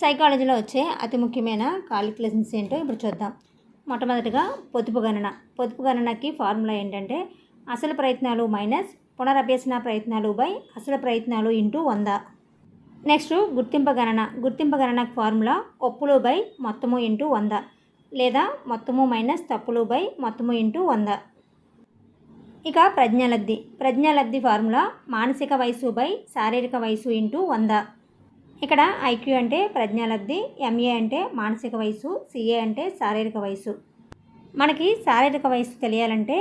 సైకాలజీలో వచ్చే అతి ముఖ్యమైన కాలిక్యులేషన్స్ ఏంటో ఇప్పుడు చూద్దాం. మొట్టమొదటిగా పొదుపు గణన. పొదుపు గణనకి ఫార్ములా ఏంటంటే అసలు ప్రయత్నాలు మైనస్ పునరభ్యసన ప్రయత్నాలు బై అసలు ప్రయత్నాలు ఇంటూ వంద. నెక్స్ట్ గుర్తింపు గణన. గుర్తింపు గణనకు ఫార్ములా ఒప్పులు బై మొత్తము ఇంటూ వంద లేదా మొత్తము మైనస్ తప్పులు బై మొత్తము ఇంటూ వంద. ఇక ప్రజ్ఞాలబ్ధి. ప్రజ్ఞాలబ్ధి ఫార్ములా మానసిక వయసు బై శారీరక వయసు ఇంటూ వంద. ఇక్కడ ఐక్యూ అంటే ప్రజ్ఞాలబ్ధి ఎంఏ అంటే మానసిక వయసు సిఏ అంటే శారీరక వయసు మనకి శారీరక వయసు తెలియాలంటే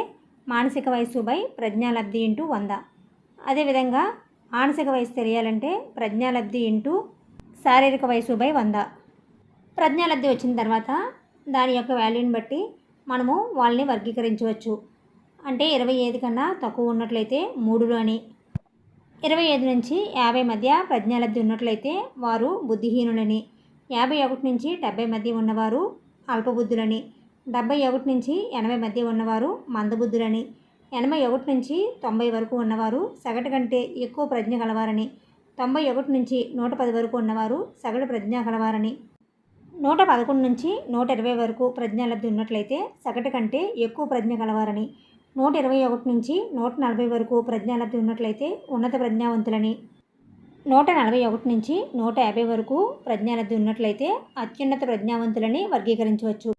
మానసిక వయసు బై ప్రజ్ఞాలబ్ధి ఇంటూ వంద. అదేవిధంగా మానసిక వయసు తెలియాలంటే ప్రజ్ఞాలబ్ధి ఇంటూ శారీరక వయసు బై వంద. ప్రజ్ఞాలబ్ధి వచ్చిన తర్వాత దాని యొక్క వాల్యూని బట్టి మనము వాళ్ళని వర్గీకరించవచ్చు. అంటే ఇరవై ఐదు కన్నా తక్కువ ఉన్నట్లయితే మూడులో అని. ఇరవై ఐదు నుంచి యాభై మధ్య ప్రజ్ఞాలబ్ధి ఉన్నట్లయితే వారు బుద్ధిహీనులని. యాభై ఒకటి నుంచి డెబ్బై మధ్య ఉన్నవారు అల్పబుద్ధులని. డెబ్బై ఒకటి నుంచి ఎనభై మధ్య ఉన్నవారు మందబుద్ధులని. ఎనభై ఒకటి నుంచి తొంభై వరకు ఉన్నవారు సగటు కంటే ఎక్కువ ప్రజ్ఞ కలవారని తొంభై ఒకటి నుంచి నూట పది వరకు ఉన్నవారు సగటు ప్రజ్ఞ కలవారని నూట పదకొండు నుంచి నూట ఇరవై వరకు ప్రజ్ఞాలబ్ధి ఉన్నట్లయితే సగటు కంటే ఎక్కువ ప్రజ్ఞ కలవారని నూట ఇరవై ఒకటి నుంచి నూట నలభై వరకు ప్రజ్ఞాలబ్ధి ఉన్నట్లయితే ఉన్నత ప్రజ్ఞావంతులని. నూట నలభై ఒకటి నుంచి నూట యాభై వరకు ప్రజ్ఞాలబ్ధి ఉన్నట్లయితే అత్యున్నత ప్రజ్ఞావంతులని వర్గీకరించవచ్చు.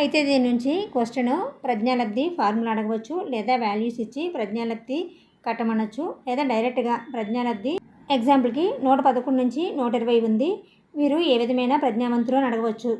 అయితే దీని నుంచి క్వశ్చన్ ప్రజ్ఞాలబ్ధి ఫార్ములా అడగవచ్చు లేదా వాల్యూస్ ఇచ్చి ప్రజ్ఞాలబ్ధి కట్టమనొచ్చు లేదా డైరెక్ట్గా ప్రజ్ఞాలబ్ధి ఎగ్జాంపుల్కి నూట పదకొండు నుంచి నూట ఇరవై ఉంది. మీరు ఏ విధమైన ప్రజ్ఞావంతులు అని అడగవచ్చు.